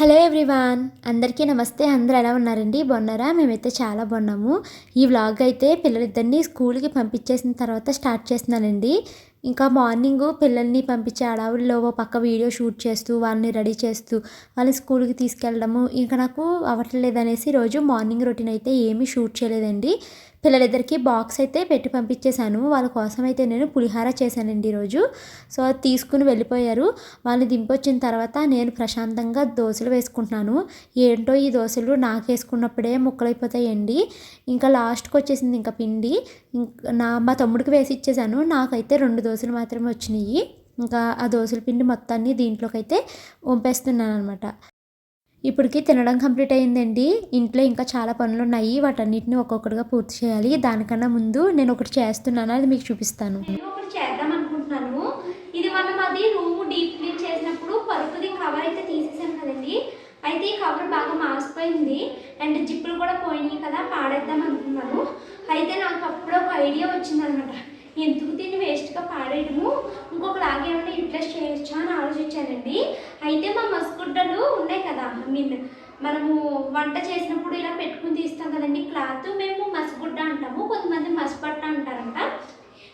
Hello everyone అందరికీ నమస్తే. అందరూ ఎలా ఉన్నారండి? బాగున్నారా? మేమైతే చాలా బాగున్నాము. ఈ వ్లాగ్ అయితే పిల్లలిద్దరిని స్కూల్కి పంపించేసిన తర్వాత స్టార్ట్ చేస్తున్నానండి. ఇంకా మార్నింగ్ పిల్లల్ని పంపించే అడవుల్లో ఓ పక్క వీడియో షూట్ చేస్తూ వాళ్ళని రెడీ చేస్తూ వాళ్ళని స్కూల్కి తీసుకెళ్ళడము. ఇంకా నాకు అవ్వట్లేదు అనేసి రోజు మార్నింగ్ రొటీన్ అయితే ఏమీ షూట్ చేయలేదండి. పిల్లలిద్దరికీ బాక్స్ అయితే పెట్టి పంపించేశాను. వాళ్ళ కోసం అయితే నేను పులిహార చేశానండి ఈరోజు. సో అది తీసుకుని వెళ్ళిపోయారు. వాళ్ళని దింపొచ్చిన తర్వాత నేను ప్రశాంతంగా దోశలు వేసుకుంటున్నాను. ఏంటో ఈ దోశలు నాకు వేసుకున్నప్పుడే ముక్కలైపోతాయండి. ఇంకా లాస్ట్కి వచ్చేసింది ఇంకా పిండి. ఇంకా నా మా తమ్ముడికి వేసి ఇచ్చేసాను నాకైతే రెండు దోశలు మాత్రమే వచ్చినాయి. ఇంకా ఆ దోశల పిండి మొత్తాన్ని దీంట్లోకి అయితే వంపేస్తున్నాను అనమాట ఇప్పటికి తినడం కంప్లీట్ అయిందండి ఇంట్లో ఇంకా చాలా పనులు ఉన్నాయి వాటన్నిటిని ఒక్కొక్కటిగా పూర్తి చేయాలి. దానికన్నా ముందు నేను ఒకటి చేస్తున్నాను. అది మీకు చూపిస్తాను. ఒకటి చేద్దాం అనుకుంటున్నాను. ఇది మనం అది రూమ్ డీప్ క్లీన్ చేసినప్పుడు పరుపుది కవర్ అయితే తీసేసాను కదండి. అయితే ఈ కవర్ బాగా మాసిపోయింది. అండ్ జిప్పులు కూడా పోయినాయి కదా పాడేద్దాం అనుకున్నాను. అయితే నాకు అప్పుడు ఒక ఐడియా వచ్చిందనమాట. ఎందుకు దీన్ని వేస్ట్గా పాడేయడము ఇంకొకలాగే ఏమైనా యూటిలైజ్ చేయొచ్చా అని ఆలోచించానండి అయితే మా మసుగుడ్డలు ఉన్నాయి కదా ఐ మీన్ మనము వంట చేసినప్పుడు ఇలా పెట్టుకుని తీస్తాం కదండి. క్లాత్ మేము మసగుడ్డ అంటాము కొంతమంది మసపట్ట అంటారంట.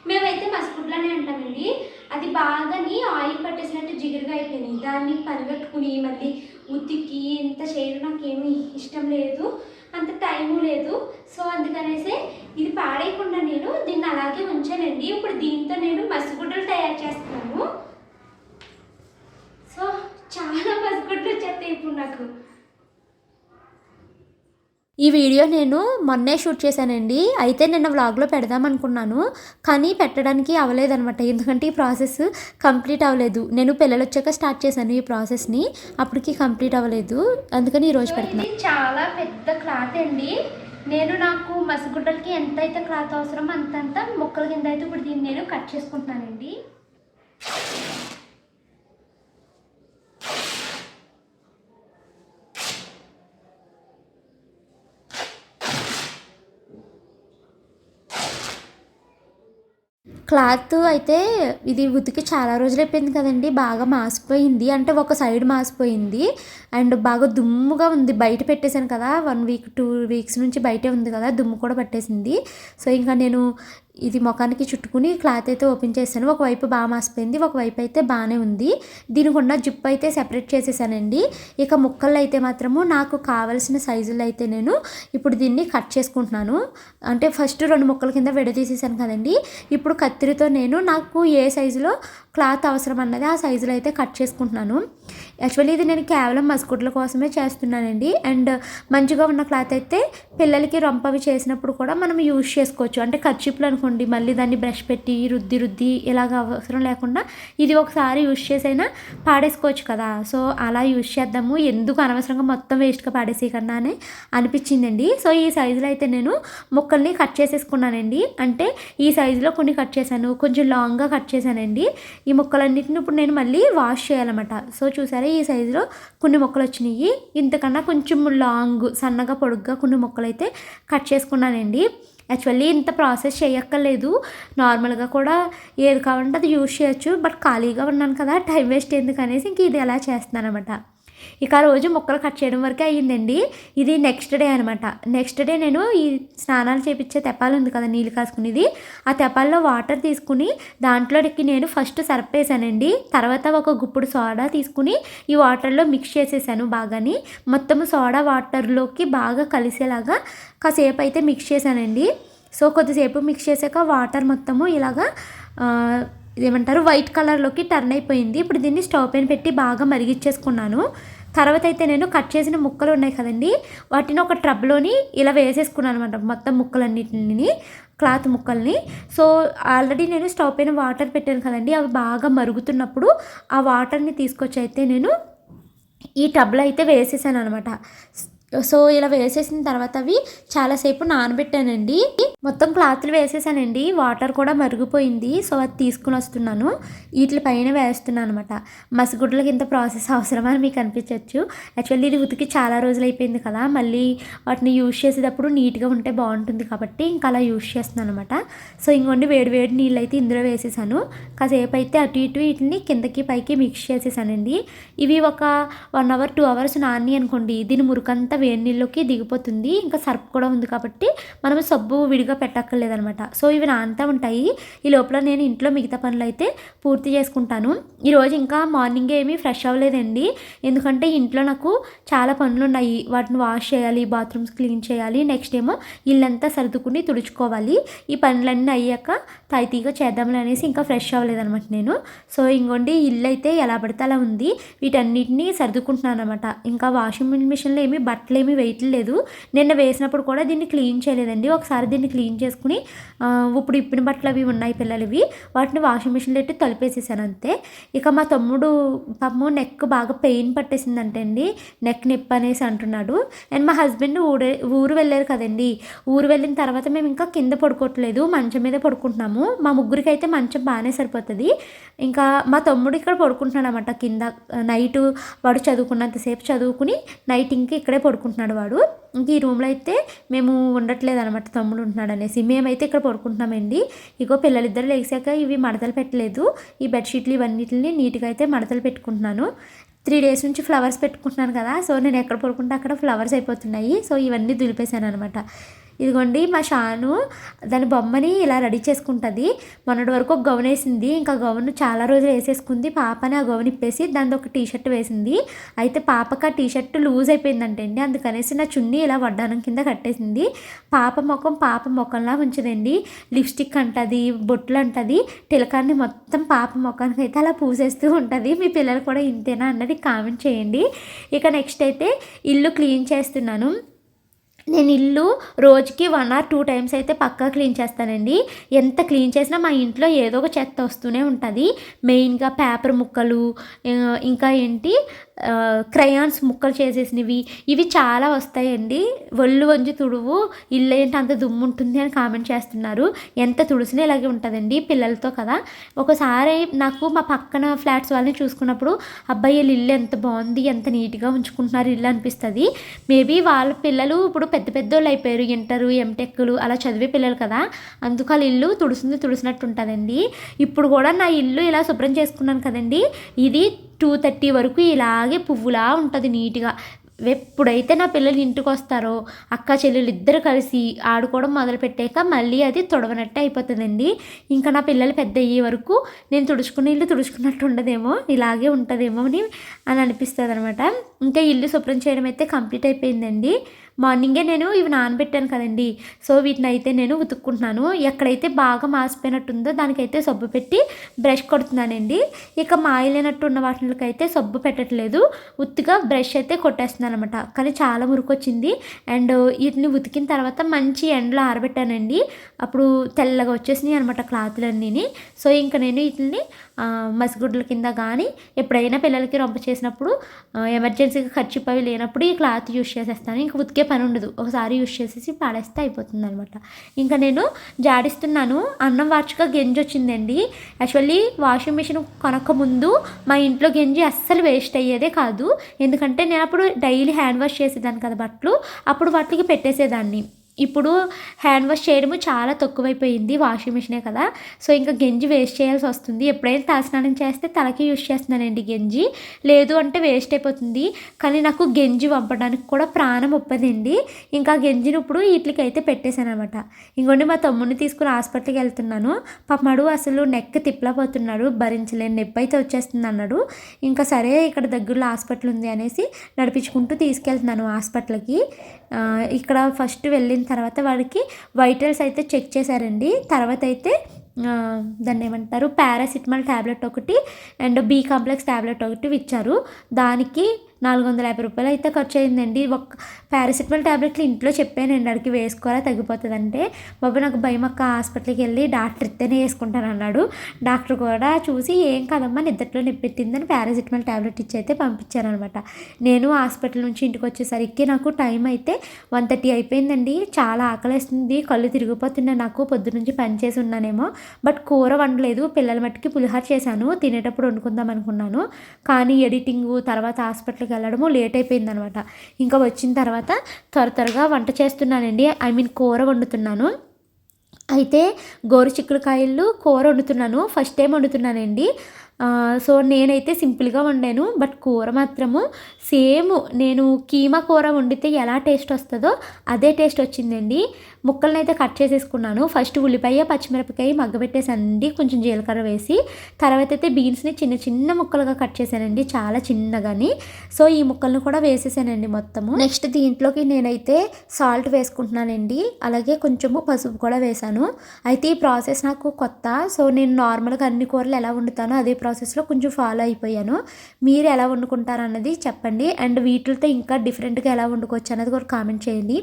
మేమైతే మసగుడ్లనే అంటామండి. అది బాగాని ఆయిల్ పట్టేసినట్టు జిగురుగా అయిపోయినాయి. దాన్ని పరిగెట్టుకుని మళ్ళీ ఉతికి ఇంత చేయడం నాకేమీ ఇష్టం లేదు. అంత టైము లేదు. సో అందుకనేసి ఇది పాడేయకుండా నేను దీన్ని అలాగే ఉంచానండి. ఇప్పుడు దీంతో నేను మసిగుడ్డలు తయారు చేస్తున్నాను. సో చాలా మసిగుడ్డలు వచ్చేస్తాయి ఇప్పుడు నాకు. ఈ వీడియో నేను మొన్నే షూట్ చేశానండి. అయితే నిన్న వ్లాగ్లో పెడదాం అనుకున్నాను. కానీ పెట్టడానికి అవ్వలేదనమాట ఎందుకంటే ఈ ప్రాసెస్ కంప్లీట్ అవ్వలేదు. నేను పిల్లలు వచ్చాక స్టార్ట్ చేశాను ఈ ప్రాసెస్ని. అప్పటికి కంప్లీట్ అవ్వలేదు. అందుకని ఈరోజు పెడుతున్నాను చాలా పెద్ద క్లాత్ అండి. నేను నాకు మసిగుడ్డలకి ఎంత అయితే క్లాత్ అవసరమో అంతంత ముక్కల కింద అయితే ఇప్పుడు దీన్ని నేను కట్ చేసుకుంటున్నానండి. క్లాత్ అయితే ఇది ఉతికి చాలా రోజులు అయిపోయింది కదండి. బాగా మాసిపోయింది. అంటే ఒక సైడ్ మాసిపోయింది. అండ్ బాగా దుమ్ముగా ఉంది. బయట పెట్టేశాను కదా. వన్ వీక్ టూ వీక్స్ నుంచి బయటే ఉంది కదా. దుమ్ము కూడా పట్టేసింది. సో ఇంకా నేను ఇది ముఖానికి చుట్టుకుని క్లాత్ అయితే ఓపెన్ చేశాను. ఒకవైపు బాగా మాసిపోయింది ఒకవైపు అయితే బాగానే ఉంది. దీనికి ఉన్న జిప్ అయితే సెపరేట్ చేసేసానండి. ఇక ముక్కలు అయితే మాత్రము నాకు కావలసిన సైజులు అయితే నేను ఇప్పుడు దీన్ని కట్ చేసుకుంటున్నాను. అంటే ఫస్ట్ రెండు ముక్కల కింద విడదీసేసాను కదండి. ఇప్పుడు కత్తిరితో నేను నాకు ఏ సైజులో క్లాత్ అవసరం అన్నది ఆ సైజులో అయితే కట్ చేసుకుంటున్నాను. యాక్చువల్లీ ఇది నేను కేవలం మస్కుట్ల కోసమే చేస్తున్నానండి. అండ్ మంచిగా ఉన్న క్లాత్ అయితే పిల్లలకి రొంపవి చేసినప్పుడు కూడా మనం యూజ్ చేసుకోవచ్చు. అంటే కర్చిప్లు అనుకోండి మళ్ళీ దాన్ని బ్రష్ పెట్టి రుద్ది రుద్ది ఇలాగ అవసరం లేకుండా ఇది ఒకసారి యూజ్ చేసైనా పాడేసుకోవచ్చు కదా. సో అలా యూజ్ చేద్దాము. ఎందుకు అనవసరంగా మొత్తం వేస్ట్గా పాడేసే కన్నా అని అనిపించిందండి. సో ఈ సైజులో అయితే నేను ముక్కల్ని కట్ చేసేసుకున్నానండి. అంటే ఈ సైజులో కొన్ని కట్ చేశాను. కొంచెం లాంగ్గా కట్ చేశానండి. ఈ ముక్కలన్నిటిని ఇప్పుడు నేను మళ్ళీ వాష్ చేయాలన్నమాట. సో చూసారా ఈ సైజులో కొన్ని మొక్కలు వచ్చినాయి. ఇంతకన్నా కొంచెం లాంగ్ సన్నగా పొడుగ్గా కొన్ని మొక్కలు అయితే కట్ చేసుకున్నానండి. యాక్చువల్లీ ఇంత ప్రాసెస్ చేయక్కర్లేదు. నార్మల్గా కూడా ఏది కావాలంటే అది యూజ్ చేయొచ్చు. బట్ ఖాళీగా ఉన్నాను కదా టైం వేస్ట్ ఎందుకు అనేసి ఇంక ఇది ఎలా చేస్తున్నాను అనమాట ఇక ఆ రోజు ముక్కలు కట్ చేయడం వరకే అయ్యిందండి. ఇది నెక్స్ట్ డే అనమాట నెక్స్ట్ డే నేను ఈ స్నానాలు చేపించే తెప్పాలు ఉంది కదా నీళ్ళు కాసుకునేది. ఆ తెప్పాల్లో వాటర్ తీసుకుని దాంట్లోకి నేను ఫస్ట్ సర్ఫ్ వేసానండి. తర్వాత ఒక గుప్పుడు సోడా తీసుకుని ఈ వాటర్లో మిక్స్ చేసేసాను బాగాని. మొత్తం సోడా వాటర్లోకి బాగా కలిసేలాగా కాసేపు అయితే మిక్స్ చేశానండి. సో కొద్దిసేపు మిక్స్ చేశాక వాటర్ మొత్తము ఇలాగా ఏమంటారు వైట్ కలర్లోకి టర్న్ అయిపోయింది. ఇప్పుడు దీన్ని స్టవ్ పైన పెట్టి బాగా మరిగిచ్చేసుకున్నాను తర్వాత అయితే నేను కట్ చేసిన ముక్కలు ఉన్నాయి కదండి వాటిని ఒక ట్రబ్లోని ఇలా వేసేసుకున్నాను అనమాట మొత్తం ముక్కలన్నిటిని క్లాత్ ముక్కల్ని. సో ఆల్రెడీ నేను స్టవ్ పైన వాటర్ పెట్టాను కదండి అవి బాగా మరుగుతున్నప్పుడు ఆ వాటర్ని తీసుకొచ్చి అయితే నేను ఈ టబ్లో అయితే వేసేసాను అనమాట సో ఇలా వేసేసిన తర్వాత అవి చాలాసేపు నానబెట్టానండి. మొత్తం క్లాత్లు వేసేసానండి. వాటర్ కూడా మరిగిపోయింది. సో అది తీసుకుని వస్తున్నాను. వీటి పైన వేస్తున్నాను అనమాట మసగుడ్లకి ఇంత ప్రాసెస్ అవసరమా అని మీకు అనిపించవచ్చు యాక్చువల్లీ ఇది ఉతికి చాలా రోజులు అయిపోయింది కదా. మళ్ళీ వాటిని యూజ్ చేసేటప్పుడు నీట్గా ఉంటే బాగుంటుంది కాబట్టి ఇంకా అలా యూజ్ చేస్తున్నాను అనమాట సో ఇంకొండి వేడి వేడి నీళ్ళు అయితే ఇందులో వేసేసాను. కాసేపు అయితే అటు ఇటు వీటిని కిందకి పైకి మిక్స్ చేసేసానండి. ఇవి ఒక వన్ అవర్ టూ అవర్స్ నాని అనుకోండి దీని మురుకంతా వేడి నీళ్ళలోకి దిగిపోతుంది. ఇంకా సర్ఫ్ కూడా ఉంది కాబట్టి మనం సబ్బు విడిగా పెట్టక్కర్లేదనమాట. సో ఇవి నానుతూ ఉంటాయి. ఈ లోపల నేను ఇంట్లో మిగతా పనులు అయితే పూర్తి చేసుకుంటాను. ఈరోజు ఇంకా మార్నింగ్ ఏమీ ఫ్రెష్ అవ్వలేదండి. ఎందుకంటే ఇంట్లో నాకు చాలా పనులు ఉన్నాయి వాటిని వాష్ చేయాలి బాత్రూమ్స్ క్లీన్ చేయాలి. నెక్స్ట్ ఏమో ఇల్లంతా సర్దుకుని తుడుచుకోవాలి. ఈ పనులన్నీ అయ్యాక తాయితీగా చేద్దాంలే అనేసి ఇంకా ఫ్రెష్ అవ్వలేదనమాట నేను. సో ఇంకోండి ఇల్లు అయితే ఎలా పడితే అలా ఉంది. వీటన్నిటిని సర్దుకుంటున్నాను అనమాట ఇంకా వాషింగ్ మిషన్లో ఏమీ బట్టలు ఏమీ వేయట్లేదు నిన్న వేసినప్పుడు కూడా దీన్ని క్లీన్ చేయలేదండి. ఒకసారి దీన్ని క్లీన్ చేసుకుని ఇప్పుడు ఇప్పిన బట్టలు అవి ఉన్నాయి పిల్లలవి. వాటిని వాషింగ్ మిషన్లో పెట్టి తలిపేసేసాను అంతే. ఇక మా తమ్ముడు పాపము నెక్ బాగా పెయిన్ పట్టేసిందంటే అండి. నెక్ నొప్పి అనేసి అంటున్నాడు. అండ్ మా హస్బెండ్ ఊరే ఊరు వెళ్ళారు కదండి. ఊరు వెళ్ళిన తర్వాత మేము ఇంకా కింద పడుకోవట్లేదు. మంచం మీద పడుకుంటున్నాము. మా ముగ్గురికి అయితే మంచం బాగానే సరిపోతుంది. ఇంకా మా తమ్ముడు ఇక్కడ పడుకుంటున్నాడు అనమాట కింద నైట్ వాడు చదువుకున్నంతసేపు చదువుకుని నైట్ ఇంక ఇక్కడే పడుకుంటున్నాడు వాడు. ఇంక ఈ రూమ్లో అయితే మేము ఉండట్లేదు అనమాట తమ్ముడు ఉంటున్నాడు అనేసి. మేమైతే ఇక్కడ పడుకుంటున్నామండి. ఇగో పిల్లలిద్దరు లేచాక ఇవి మడతలు పెట్టలేదు. ఈ బెడ్షీట్లు ఇవన్నిటిని నీట్గా అయితే మడతలు పెట్టుకుంటున్నాను. త్రీ డేస్ నుంచి ఫ్లవర్స్ పెట్టుకుంటున్నాను కదా సో నేను ఎక్కడ పడుకుంటే అక్కడ ఫ్లవర్స్ అయిపోతున్నాయి. సో ఇవన్నీ దులిపేశాను అనమాట ఇదిగోండి మా షాను దాని బొమ్మని ఇలా రెడీ చేసుకుంటుంది. మొన్నటి వరకు ఒక గౌన్ వేసింది ఇంకా గౌన్ చాలా రోజులు వేసేసుకుంది. పాపని ఆ గౌన్ ఇప్పేసి దాని ఒక టీ షర్ట్ వేసింది. అయితే పాపకు ఆ టీ షర్ట్ లూజ్ అయిపోయిందంటండి అందుకనేసి నా చున్నీ ఇలా వడ్డానం కింద కట్టేసింది. పాప ముఖం పాప ముఖంలా ఉంచదండి. లిప్స్టిక్ అంటది బొట్లు అంటది తిలకాన్ని మొత్తం పాప ముఖానికి అయితే అలా పూసేస్తూ ఉంటుంది. మీ పిల్లలు కూడా ఇంతేనా అన్నది కామెంట్ చేయండి. ఇక నెక్స్ట్ అయితే ఇల్లు క్లీన్ చేస్తున్నాను. నేను ఇల్లు రోజుకి వన్ ఆర్ టూ టైమ్స్ అయితే పక్కా క్లీన్ చేస్తానండి. ఎంత క్లీన్ చేసినా మా ఇంట్లో ఏదో ఒక చెత్త వస్తూనే ఉంటుంది. మెయిన్గా పేపర్ ముక్కలు ఇంకా ఏంటి క్రయాన్స్ ముక్కలు చేసేసినవి ఇవి చాలా వస్తాయండి. ఒళ్ళు వంజి తుడువు ఇల్లు ఏంటి అంత దుమ్ము ఉంటుంది అని కామెంట్ చేస్తున్నారు. ఎంత తుడిసినా ఇలాగే ఉంటుందండి పిల్లలతో కదా. ఒకసారి నాకు మా పక్కన ఫ్లాట్స్ వాళ్ళని చూసుకున్నప్పుడు అబ్బాయి వీళ్ళు ఇల్లు ఎంత బాగుంది ఎంత నీట్గా ఉంచుకుంటున్నారు ఇల్లు అనిపిస్తుంది. మేబీ వాళ్ళ పిల్లలు ఇప్పుడు పెద్ద పెద్దోళ్ళు అయిపోయారు. ఇంటరు ఎంటెక్లు అలా చదివే పిల్లలు కదా. అందుకు వాళ్ళ ఇల్లు తుడుస్తుంది తుడిసినట్టు ఉంటుందండి ఇప్పుడు కూడా నా ఇల్లు ఇలా శుభ్రం చేసుకున్నాను కదండి. ఇది టూ థర్టీ వరకు ఇలాగే పువ్వులా ఉంటుంది నీట్గా. ఎప్పుడైతే నా పిల్లలు ఇంటికి వస్తారో అక్క చెల్లెలు ఇద్దరు కలిసి ఆడుకోవడం మొదలుపెట్టాక మళ్ళీ అది తుడవనట్టే అయిపోతుందండి. ఇంకా నా పిల్లలు పెద్ద అయ్యే వరకు నేను తుడుచుకుని ఇల్లు తుడుచుకున్నట్టు ఉండదేమో ఇలాగే ఉంటుందేమో అని అని అనిపిస్తుంది అనమాట ఇంకా ఇల్లు శుభ్రం చేయడం అయితే కంప్లీట్ అయిపోయిందండి. మార్నింగే నేను ఇవి నానబెట్టాను కదండి. సో వీటిని అయితే నేను ఉతుక్కుంటున్నాను. ఎక్కడైతే బాగా మాసిపోయినట్టుందో దానికైతే సబ్బు పెట్టి బ్రష్ కొడుతున్నానండి. ఇక మాయలేనట్టు ఉన్న వాటికైతే సబ్బు పెట్టట్లేదు. ఉత్తిగా బ్రష్ అయితే కొట్టేస్తున్నాను అనమాట కానీ చాలా మురికి వచ్చింది అండ్ వీటిని ఉతికిన తర్వాత మంచి ఎండలో ఆరబెట్టానండి. అప్పుడు తెల్లగా వచ్చేసినాయి అనమాట క్లాత్లన్నీని. సో ఇంకా నేను వీటిని మసిగుడ్ల కింద కానీ ఎప్పుడైనా పిల్లలకి రొంప చేసినప్పుడు ఎమర్జెన్సీగా ఖర్చు అవి లేనప్పుడు ఈ క్లాత్ యూస్ చేసేస్తాను. ఇంకా ఉతికే పని ఉండదు. ఒకసారి యూస్ చేసేసి పాడేస్తే అయిపోతుంది అనమాట ఇంకా నేను జాడిస్తున్నాను. అన్నం వాచుగా గెంజి వచ్చిందండి. యాక్చువల్లీ వాషింగ్ మిషన్ కొనక్క ముందు మా ఇంట్లో గెంజి అస్సలు వేస్ట్ అయ్యేదే కాదు. ఎందుకంటే నేను అప్పుడు డైలీ హ్యాండ్ వాష్ చేసేదాన్ని కదా బట్టలు. అప్పుడు వాటికి పెట్టేసేదాన్ని. ఇప్పుడు హ్యాండ్ వాష్ చేయడము చాలా తక్కువైపోయింది వాషింగ్ మిషనే కదా. సో ఇంకా గంజి వేస్ట్ చేయాల్సి వస్తుంది. ఎప్పుడైనా తలస్నానం చేస్తే తలకి యూజ్ చేస్తున్నానండి గంజి. లేదు అంటే వేస్ట్ అయిపోతుంది. కానీ నాకు గంజి పంపడానికి కూడా ప్రాణం ఒప్పదండి. ఇంకా గంజిని ఇప్పుడు వీటికి అయితే పెట్టేశాను అనమాట ఇంకొండి మా తమ్ముడిని తీసుకుని హాస్పిటల్కి వెళ్తున్నాను. పాపమాడు అసలు నెక్ తిప్పలపోతున్నాడు భరించలేని నొప్పి అయితే వచ్చేస్తుంది అన్నాడు. ఇంకా సరే ఇక్కడ దగ్గరలో హాస్పిటల్ ఉంది అనేసి నడిపించుకుంటూ తీసుకెళ్తున్నాను హాస్పిటల్కి. ఇక్కడ ఫస్ట్ వెళ్ళిన తర్వాత వాడికి వైటల్స్ అయితే చెక్ చేశారండి. తర్వాత అయితే దాన్ని ఏమంటారు పారాసిటమాల్ ట్యాబ్లెట్ ఒకటి అండ్ బీ కాంప్లెక్స్ ట్యాబ్లెట్ ఒకటి ఇచ్చారు దానికి నాలుగు వందల యాభై రూపాయలు అయితే ఖర్చు అయిందండి ఒక పారాసిటమాల్ ట్యాబ్లెట్లు ఇంట్లో చెప్పానండి అడిగి వేసుకోవాలా తగ్గిపోతుంది అంటే బాబు నాకు భయం అక్క హాస్పిటల్కి వెళ్ళి డాక్టర్ ఇస్తేనే వేసుకుంటాను అన్నాడు. డాక్టర్ కూడా చూసి ఏం కాదమ్మా నిద్రలో నిప్పెట్టిందని పారాసిటమాల్ ట్యాబ్లెట్ ఇచ్చి అయితే పంపించారనమాట. నేను హాస్పిటల్ నుంచి ఇంటికి వచ్చేసరికి నాకు టైం అయితే వన్ థర్టీ అయిపోయిందండి. చాలా ఆకలేస్తుంది కళ్ళు తిరిగిపోతున్నాయి నాకు పొద్దు నుంచి పని చేసి ఉన్నానేమో. బట్ కూర వండలేదు పిల్లల మట్టుకి పులిహోర చేశాను తినేటప్పుడు వండుకుందాం అనుకున్నాను. కానీ ఎడిటింగ్ తర్వాత హాస్పిటల్కి వెళ్ళడము లేట్ అయిపోయింది అనమాట ఇంకా వచ్చిన తర్వాత త్వర త్వరగా వంట చేస్తున్నానండి. ఐ మీన్ కూర వండుతున్నాను. అయితే గోరు చిక్కుడుకాయలు కూర వండుతున్నాను. ఫస్ట్ టైం వండుతున్నానండి. సో నేనైతే సింపుల్గా వండాను. బట్ కూర మాత్రము సేమ్ నేను కీమా కూర వండితే ఎలా టేస్ట్ వస్తుందో అదే టేస్ట్ వచ్చిందండి. ముక్కలను అయితే కట్ చేసేసుకున్నాను. ఫస్ట్ ఉల్లిపాయ పచ్చిమిరపకాయ మగ్గబెట్టేసండి. కొంచెం జీలకర్ర వేసి తర్వాత అయితే బీన్స్ని చిన్న చిన్న ముక్కలుగా కట్ చేశానండి. చాలా చిన్నగాని. సో ఈ ముక్కలను కూడా వేసేసానండి మొత్తము. నెక్స్ట్ దీంట్లోకి నేనైతే సాల్ట్ వేసుకుంటున్నానండి. అలాగే కొంచెము పసుపు కూడా వేశాను. అయితే ఈ ప్రాసెస్ నాకు కొత్త. సో నేను నార్మల్గా అన్ని కూరలు ఎలా వండుతానో అదే ప్రాసెస్లో కొంచెం ఫాలో అయిపోయాను. మీరు ఎలా వండుకుంటారు అన్నది చెప్పండి. అండ్ వీటితో ఇంకా డిఫరెంట్గా ఎలా వండుకోవచ్చు అన్నది కూడా కామెంట్ చేయండి.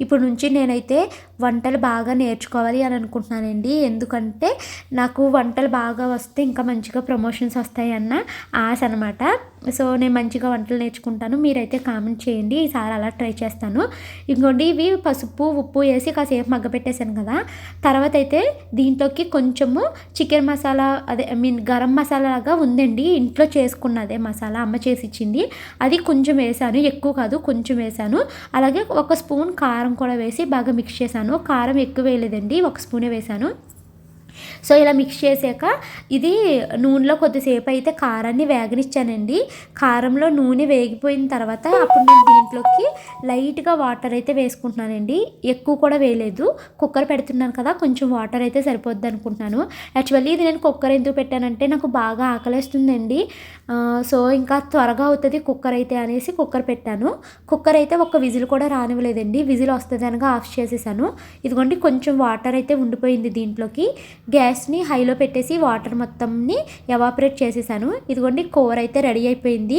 ఇప్పుడు నుంచి నేనైతే వంటలు బాగా నేర్చుకోవాలి అని అనుకుంటున్నానండి. ఎందుకంటే నాకు వంటలు బాగా వస్తే ఇంకా మంచిగా ప్రమోషన్స్ వస్తాయి అన్న ఆశ అనమాట సో నేను మంచిగా వంటలు నేర్చుకుంటాను. మీరైతే కామెంట్ చేయండి. ఈసారి అలా ట్రై చేస్తాను. ఇంకోండి ఇవి పసుపు ఉప్పు వేసి కాసేపు మగ్గపెట్టేశాను కదా. తర్వాత అయితే దీంట్లోకి కొంచెము చికెన్ మసాలా అదే ఐ మీన్ గరం మసాలా లాగా ఉందండి. ఇంట్లో చేసుకున్నదే మసాలా అమ్మ చేసి ఇచ్చింది. అది కొంచెం వేసాను. ఎక్కువ కాదు కొంచెం వేసాను. అలాగే ఒక స్పూన్ కారం కూడా వేసి బాగా మిక్స్ చేశాను. కారం ఎక్కువ వేయలేదండి. ఒక స్పూనే వేసాను. సో ఇలా మిక్స్ చేసాక ఇది నూనెలో కొద్దిసేపు అయితే కారాన్ని వేగనిచ్చానండి. కారంలో నూనె వేగిపోయిన తర్వాత అప్పుడు నేను దీంట్లోకి లైట్గా వాటర్ అయితే వేసుకుంటున్నానండి. ఎక్కువ కూడా వేయలేదు. కుక్కర్ పెడుతున్నాను కదా కొంచెం వాటర్ అయితే సరిపోద్ది అనుకుంటున్నాను. యాక్చువల్లీ ఇది నేను కుక్కర్ ఎందుకు పెట్టానంటే నాకు బాగా ఆకలిస్తుందండి. సో ఇంకా త్వరగా అవుతుంది కుక్కర్ అయితే అనేసి కుక్కర్ పెట్టాను. కుక్కర్ అయితే ఒక విజిల్ కూడా రానివ్వలేదండి. విజిల్ వస్తుంది అనగా ఆఫ్ చేసేసాను. ఇదిగోండి కొంచెం వాటర్ అయితే ఉండిపోయింది దీంట్లోకి. గ్యాస్ గ్యాస్ని హైలో పెట్టేసి వాటర్ మొత్తంని ఎవాపరేట్ చేసేసాను. ఇదిగోండి కూర అయితే రెడీ అయిపోయింది.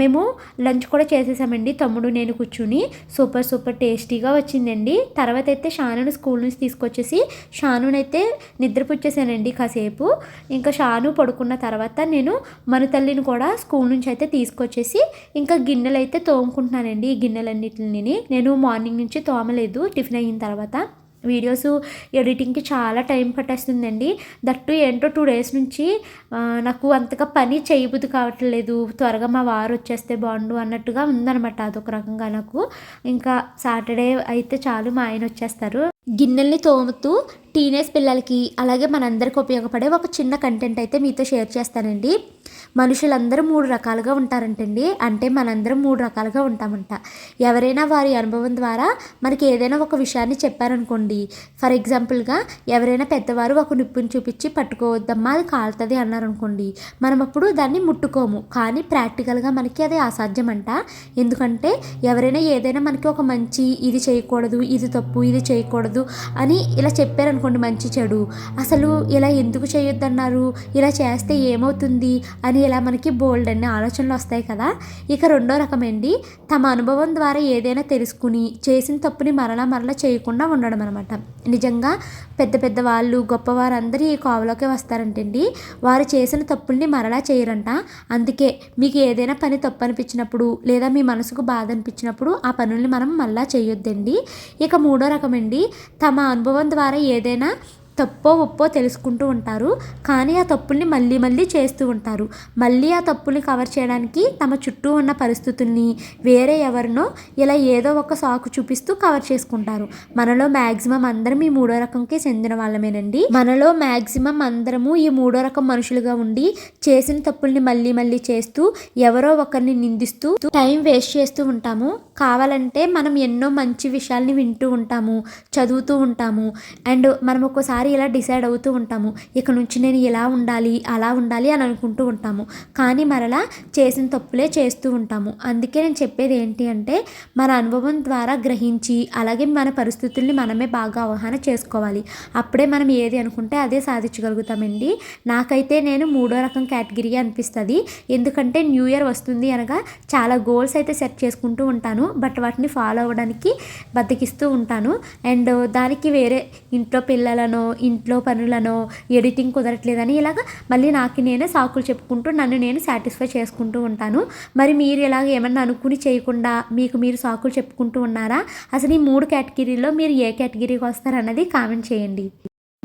మేము లంచ్ కూడా చేసేసామండి తమ్ముడు నేను కూర్చుని. సూపర్ సూపర్ టేస్టీగా వచ్చిందండి. తర్వాత అయితే షానుని స్కూల్ నుంచి తీసుకొచ్చేసి షానునైతే నిద్రపుచ్చేసానండి కాసేపు. ఇంకా షాను పడుకున్న తర్వాత నేను మన తల్లిని కూడా స్కూల్ నుంచి అయితే తీసుకొచ్చేసి ఇంకా గిన్నెలు అయితే తోముకుంటున్నానండి ఈ గిన్నెలన్నిటిని. నేను మార్నింగ్ నుంచి తోమలేదు టిఫిన్ అయిన తర్వాత. వీడియోస్ ఎడిటింగ్కి చాలా టైం పట్టేస్తుందండి. దట్టు ఏంటో టూ డేస్ నుంచి నాకు అంతగా పని చేయబుద్ది కావట్లేదు. త్వరగా మా వారు వచ్చేస్తే బాగుండు అన్నట్టుగా ఉందనమాట అదొక రకంగా నాకు. ఇంకా సాటర్డే అయితే చాలు మా ఆయన వచ్చేస్తారు. గిన్నెల్ని తోముతూ టీనేజ్ పిల్లలకి అలాగే మనందరికి ఉపయోగపడే ఒక చిన్న కంటెంట్ అయితే మీతో షేర్ చేస్తానండి. మనుషులందరూ మూడు రకాలుగా ఉంటారంటండి. అంటే మనందరం మూడు రకాలుగా ఉంటామంట. ఎవరైనా వారి అనుభవం ద్వారా మనకి ఏదైనా ఒక విషయాన్ని చెప్పారనుకోండి. ఫర్ ఎగ్జాంపుల్గా ఎవరైనా పెద్దవారు ఒక నిప్పుని చూపించి పట్టుకోవద్దమ్మా అది కాలుతుంది అన్నారనుకోండి. మనం అప్పుడు దాన్ని ముట్టుకోము. కానీ ప్రాక్టికల్గా మనకి అది అసాధ్యం అంట ఎందుకంటే ఎవరైనా ఏదైనా మనకి ఒక మంచి ఇది చేయకూడదు ఇది తప్పు ఇది చేయకూడదు అని ఇలా చెప్పారనుకో చెప్పారనుకోండి మంచి చెడు. అసలు ఇలా ఎందుకు చేయొద్దన్నారు? ఇలా చేస్తే ఏమవుతుంది? అని ఇలా మనకి బోల్డ్ అనే ఆలోచనలు వస్తాయి కదా? ఇక రెండో రకమండి తమ అనుభవం ద్వారా ఏదైనా తెలుసుకుని చేసిన తప్పుని మరలా మరలా చేయకుండా ఉండడం అనమాట నిజంగా పెద్ద పెద్ద వాళ్ళు గొప్పవారందరూ ఈ కోవలోకి వస్తారంటండి వారు చేసిన తప్పుల్ని మరలా చేయరంట. అందుకే మీకు ఏదైనా పని తప్పు అనిపించినప్పుడు లేదా మీ మనసుకు బాధ అనిపించినప్పుడు ఆ పనుల్ని మనం మళ్ళా చేయొద్దండి. ఇక మూడో రకమండి తమ అనుభవం ద్వారా ఏదైనా ఏదైనా తప్పో ఒప్పో తెలుసుకుంటూ ఉంటారు. కానీ ఆ తప్పుల్ని మళ్ళీ మళ్ళీ చేస్తూ ఉంటారు. మళ్ళీ ఆ తప్పుల్ని కవర్ చేయడానికి తమ చుట్టూ ఉన్న పరిస్థితుల్ని వేరే ఎవరినో ఇలా ఏదో ఒక సాకు చూపిస్తూ కవర్ చేసుకుంటారు. మనలో మ్యాక్సిమం అందరం ఈ మూడో రకంకి చెందిన వాళ్ళమేనండి. మనలో మ్యాక్సిమం అందరము ఈ మూడో రకం మనుషులుగా ఉండి చేసిన తప్పుల్ని మళ్ళీ మళ్ళీ చేస్తూ ఎవరో ఒకరిని నిందిస్తూ టైం వేస్ట్ చేస్తూ ఉంటాము. కావాలంటే మనం ఎన్నో మంచి విషయాల్ని వింటూ ఉంటాము చదువుతూ ఉంటాము. అండ్ మనం ఒక్కోసారి ఒక్కొక్కసారి ఇలా డిసైడ్ అవుతూ ఉంటాము. ఇక నుంచి నేను ఇలా ఉండాలి అలా ఉండాలి అని అనుకుంటూ ఉంటాము. కానీ మరలా చేసిన తప్పులే చేస్తూ ఉంటాము. అందుకే నేను చెప్పేది ఏంటి అంటే మన అనుభవం ద్వారా గ్రహించి అలాగే మన పరిస్థితుల్ని మనమే బాగా అవగాహన చేసుకోవాలి. అప్పుడే మనం ఏది అనుకుంటే అదే సాధించగలుగుతామండి. నాకైతే నేను మూడో రకం కేటగిరీ అనిపిస్తుంది. ఎందుకంటే న్యూ ఇయర్ వస్తుంది అనగా చాలా గోల్స్ అయితే సెట్ చేసుకుంటూ ఉంటాను. బట్ వాటిని ఫాలో అవ్వడానికి బతికిస్తూ ఉంటాను. అండ్ దానికి వేరే ఇంట్లో పిల్లలను ఇంట్లో పనులనో ఎడిటింగ్ కుదరట్లేదని ఇలాగ మళ్ళీ నాకు నేనే సాకులు చెప్పుకుంటూ నన్ను నేను సాటిస్ఫై చేసుకుంటూ ఉంటాను. మరి మీరు ఇలాగ ఏమన్నా అనుకుని చేయకుండా మీకు మీరు సాకులు చెప్పుకుంటూ ఉన్నారా? అసలు ఈ మూడు కేటగిరీలో మీరు ఏ కేటగిరీకి వస్తారన్నది కామెంట్ చేయండి.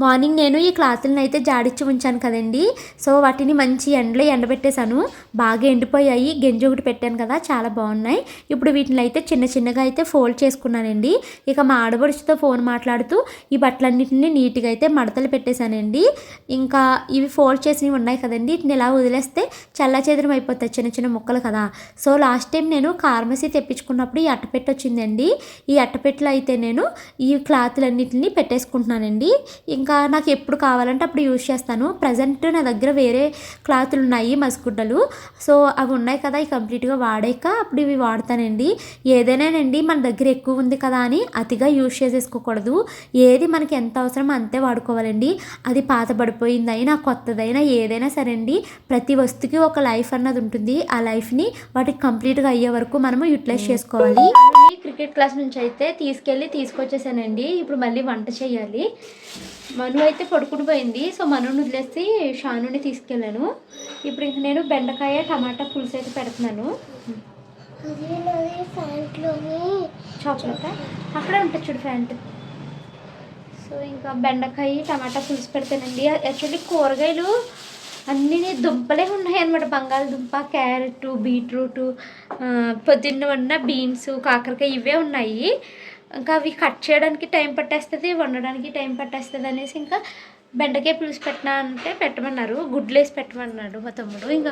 మార్నింగ్ నేను ఈ క్లాతులను అయితే జాడిచ్చి ఉంచాను కదండి. సో వాటిని మంచి ఎండలో ఎండబెట్టేశాను. బాగా ఎండిపోయాయి. గెంజి ఒకటి పెట్టాను కదా చాలా బాగున్నాయి. ఇప్పుడు వీటిని అయితే చిన్న చిన్నగా అయితే ఫోల్డ్ చేసుకున్నానండి. ఇక మా ఆడబడుచుతో ఫోన్ మాట్లాడుతూ ఈ బట్టలన్నింటినీ నీట్గా అయితే మడతలు పెట్టేశానండి. ఇంకా ఇవి ఫోల్డ్ చేసినవి ఉన్నాయి కదండి. వీటిని ఇలా వదిలేస్తే చల్ల అయిపోతాయి చిన్న చిన్న ముక్కలు కదా. సో లాస్ట్ టైం నేను ఫార్మసీ తెప్పించుకున్నప్పుడు ఈ అట్టపెట్టి వచ్చిందండి. ఈ అట్టపెట్టలో అయితే నేను ఈ క్లాతులన్నింటినీ పెట్టేసుకుంటున్నానండి. ఇంకా నాకు ఎప్పుడు కావాలంటే అప్పుడు యూజ్ చేస్తాను. ప్రజెంట్ నా దగ్గర వేరే క్లాతులు ఉన్నాయి మసిగుడ్డలు. సో అవి ఉన్నాయి కదా ఇవి కంప్లీట్గా వాడాక అప్పుడు ఇవి వాడతానండి. ఏదైనానండి మన దగ్గర ఎక్కువ ఉంది కదా అని అతిగా యూజ్ చేసేసుకోకూడదు. ఏది మనకి ఎంత అవసరమో అంతే వాడుకోవాలండి. అది పాత పడిపోయిందైనా కొత్తదైనా ఏదైనా సరే అండి ప్రతి వస్తువుకి ఒక లైఫ్ అన్నది ఉంటుంది. ఆ లైఫ్ని వాటికి కంప్లీట్గా అయ్యే వరకు మనము యూటిలైజ్ చేసుకోవాలి. క్రికెట్ క్లాస్ నుంచి అయితే తీసుకెళ్ళి తీసుకొచ్చేసానండి. ఇప్పుడు మళ్ళీ వంట చేయాలి. మను అయితే పడుకుని పోయింది. సో మనుని వదిలేసి షానుని తీసుకెళ్ళాను. ఇప్పుడు ఇంక నేను బెండకాయ టమాటా పులుసు అయితే పెడుతున్నాను. అది చాక్లెట్? అక్కడే ఉంటుంది చూడు ఫ్యాంట్ సో ఇంకా బెండకాయ టమాటా పులుసు పెడతానండి. యాక్చువల్లీ కూరగాయలు అన్నీ దుంపలే ఉన్నాయి అనమాట బంగాళదుంప క్యారెట్ బీట్రూట్ పొద్దున్న ఉన్న బీన్స్ కాకరకాయ ఇవే ఉన్నాయి. ఇంకా అవి కట్ చేయడానికి టైం పట్టేస్తుంది వండడానికి టైం పట్టేస్తుంది అనేసి ఇంకా బెండకాయ పులుసు పెట్టినా అంటే పెట్టమన్నారు. గుడ్లు వేసి పెట్టమన్నాడు మా తమ్ముడు. ఇంకా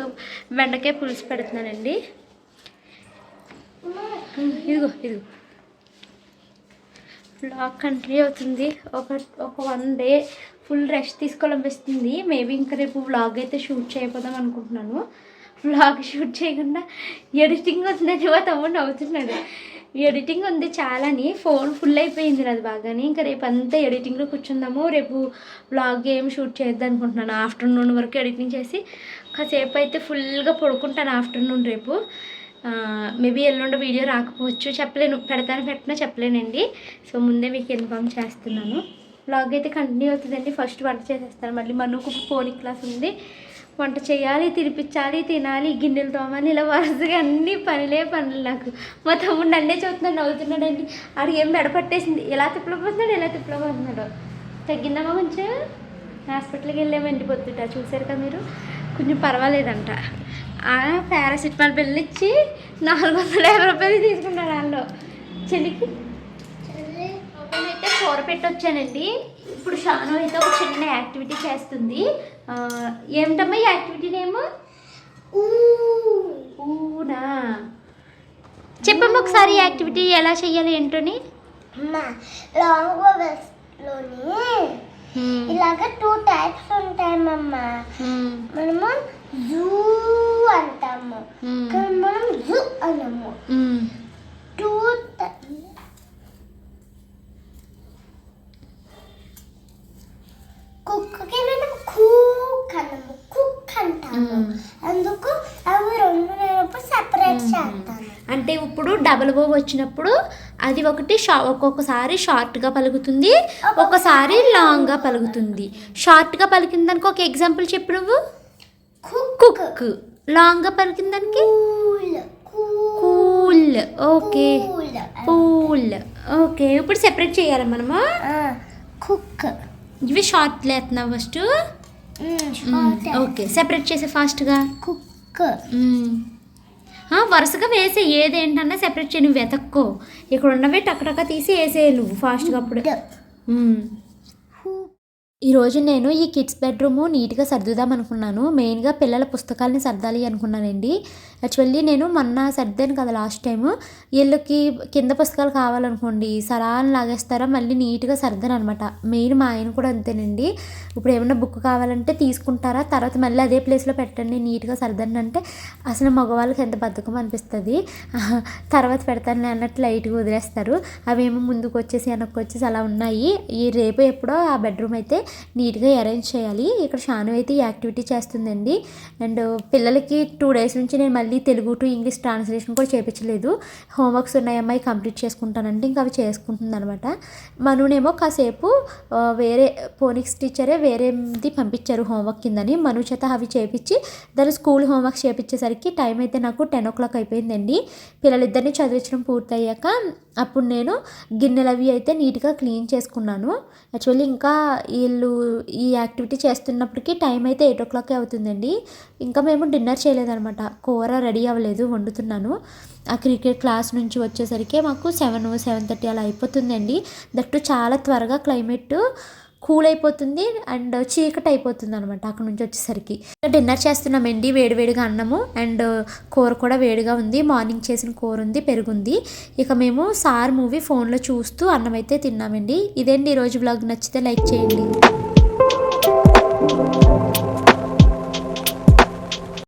బెండకాయ పులుసు పెడుతున్నానండి. ఇదిగో ఇదిగో. బ్లాగ్ కంటిన్యూ అవుతుంది. ఒక ఒక వన్ డే ఫుల్ రెస్ట్ తీసుకోవాలనిపిస్తుంది. మేబీ ఇంకా రేపు వ్లాగ్ అయితే షూట్ చేయబోదాం అనుకుంటున్నాను. వ్లాగ్ షూట్ చేయకుండా ఎడిటింగ్ వస్తుందని మా తమ్ముడు నవ్వుతున్నాడు. ఎడిటింగ్ ఉంది చాలాని. ఫోన్ ఫుల్ అయిపోయింది నాది బాగానే. ఇంకా రేపు అంతా ఎడిటింగ్లో కూర్చుందాము. రేపు బ్లాగ్ ఏం షూట్ చేద్దాం అనుకుంటున్నాను. ఆఫ్టర్నూన్ వరకు ఎడిటింగ్ చేసి కాసేపు అయితే ఫుల్గా పడుకుంటాను ఆఫ్టర్నూన్ రేపు. మేబీ ఎల్లుండి వీడియో రాకపోవచ్చు. చెప్పలేను. పెడతాను పెట్టినా చెప్పలేనండి. సో ముందే మీకు ఇన్ఫామ్ చేస్తున్నాను. బ్లాగ్ అయితే కంటిన్యూ అవుతుందండి. ఫస్ట్ వంట చేసేస్తాను. మళ్ళీ మనకు ఫోన్ క్లాస్ ఉంది. వంట చేయాలి తినిపించాలి తినాలి గిన్నెలు తోమాలి ఇలా వరుసగా అన్ని పనులే పనులు నాకు. మా తమ్ముడు నన్నే చూస్తున్నాడు నవ్వుతున్నాడండి. ఆడికి ఏం మెడపట్టేసింది ఎలా తిప్పలపోతున్నాడు ఎలా తిప్పలపోతున్నాడు తగ్గిందమ్మా కొంచెం హాస్పిటల్కి వెళ్ళామండి పొద్దుట. చూసారు కదా మీరు? కొంచెం పర్వాలేదంట. పారాసిటమాల్ బిల్లు ఇచ్చి నాలుగు వందల యాభై రూపాయలు తీసుకున్నాడు వాళ్ళు చెల్లికి అయితే కూర పెట్టి వచ్చానండి ఇప్పుడు షాను అయితే ఒక చిన్న యాక్టివిటీ చేస్తుంది. ఏమిటమ్మా ఈ యాక్టివిటీ నేమ్? ఊనా? చెప్పమ్మా ఒకసారి యాక్టివిటీ ఎలా చేయాలి ఏంటని? లాంగ్లోని ఇలాగ టూ టైప్స్ ఉంటాయమ్మమ్మ మనము జూ అంటాము కానీ మనం జూ అనము టూ కుక్కకి మనం కుక్ అనము కుక్ అంటాము అందుకు అవి రెండు నేను సెపరేట్ చేస్తాను అంటే ఇప్పుడు వచ్చినప్పుడు అది ఒకటి షా ఒక్కొక్కసారి షార్ట్గా పలుకుతుంది ఒక్కసారి లాంగ్గా పలుకుతుంది. షార్ట్గా పలికిన దానికి ఒక ఎగ్జాంపుల్ చెప్పు నువ్వు. కుక్. కుక్. లాంగ్గా పలికిన దానికి cool. Okay. Cool. Pool okay. ఇప్పుడు సెపరేట్ చేయాలి మనము? కుక్. ఇవి షార్ట్ లేస్తున్నావు ఫస్ట్. ఓకే. సెపరేట్ చేసే ఫాస్ట్గా. కుక్. వరుసగా వేసే ఏదేంటన్నా సెపరేట్ చేయి నువ్వు వెతక్కో. ఇక్కడ ఉన్నవి టక్ టక్క తీసి వేసేయి నువ్వు ఫాస్ట్గా అప్పుడు. ఈరోజు నేను ఈ కిడ్స్ బెడ్రూము నీట్గా సర్దుదాం అనుకున్నాను. మెయిన్గా పిల్లల పుస్తకాలని సర్దాలి అనుకున్నానండి. యాక్చువల్లీ నేను మొన్న సర్దాను కదా లాస్ట్ టైము. వీళ్ళకి కింద పుస్తకాలు కావాలనుకోండి సరాలను లాగేస్తారా మళ్ళీ నీట్గా సర్దాను అనమాట మెయిన్ మా ఆయన కూడా అంతేనండి. ఇప్పుడు ఏమైనా బుక్ కావాలంటే తీసుకుంటారా తర్వాత మళ్ళీ అదే ప్లేస్లో పెట్టండి నీట్గా సర్దండి అంటే అసలు మగవాళ్ళకి ఎంత బద్ధకం అనిపిస్తుంది. తర్వాత పెడతాను అన్నట్టు లైట్గా వదిలేస్తారు. అవేమో ముందుకు వచ్చేసి వెనక్కి వచ్చేసి అలా ఉన్నాయి. ఈ రేపు ఎప్పుడో ఆ బెడ్రూమ్ అయితే నీట్గా అరేంజ్ చేయాలి. ఇక్కడ షాను అయితే ఈ యాక్టివిటీ చేస్తుందండి. అండ్ పిల్లలకి టూ డేస్ నుంచి నేను మళ్ళీ తెలుగు టు ఇంగ్లీష్ ట్రాన్స్లేషన్ కూడా చేయించలేదు హోంవర్క్స్ ఉన్నాయి అమ్మాయి కంప్లీట్ చేసుకుంటానంటే ఇంకా అవి చేసుకుంటుంది అనమాట మనునేమో కాసేపు వేరే పోనిక్స్ టీచరే వేరేది పంపించారు హోంవర్క్ కిందని. మను చేత అవి చేపించి దాని స్కూల్ హోంవర్క్ చేపించేసరికి టైం అయితే నాకు టెన్ ఓ క్లాక్ అయిపోయిందండి. పిల్లలిద్దరిని చదివించడం పూర్తయ్యాక అప్పుడు నేను గిన్నెలు అవి అయితే నీట్గా క్లీన్ చేసుకున్నాను. యాక్చువల్లీ ఇంకా వీళ్ళు ఈ యాక్టివిటీ చేస్తున్నప్పటికీ టైం అయితే ఎయిట్ ఓ క్లాక్ అవుతుందండి. ఇంకా మేము డిన్నర్ చేయలేదనమాట కూర రెడీ అవ్వలేదు వండుతున్నాను. ఆ క్రికెట్ క్లాస్ నుంచి వచ్చేసరికి మాకు సెవెన్ సెవెన్ థర్టీ అలా అయిపోతుందండి. దట్టు చాలా త్వరగా క్లైమేట్ కూల్ అయిపోతుంది అండ్ చీకటి అయిపోతుంది అనమాట అక్కడ నుంచి వచ్చేసరికి. డిన్నర్ చేస్తున్నామండి వేడివేడిగా అన్నము అండ్ కూర కూడా వేడిగా ఉంది. మార్నింగ్ చేసిన కూర ఉంది పెరుగుంది. ఇక మేము సార్ మూవీ ఫోన్లో చూస్తూ అన్నం అయితే తిన్నామండి. ఇదేంటి ఈరోజు బ్లాగ్ నచ్చితే లైక్ చేయండి.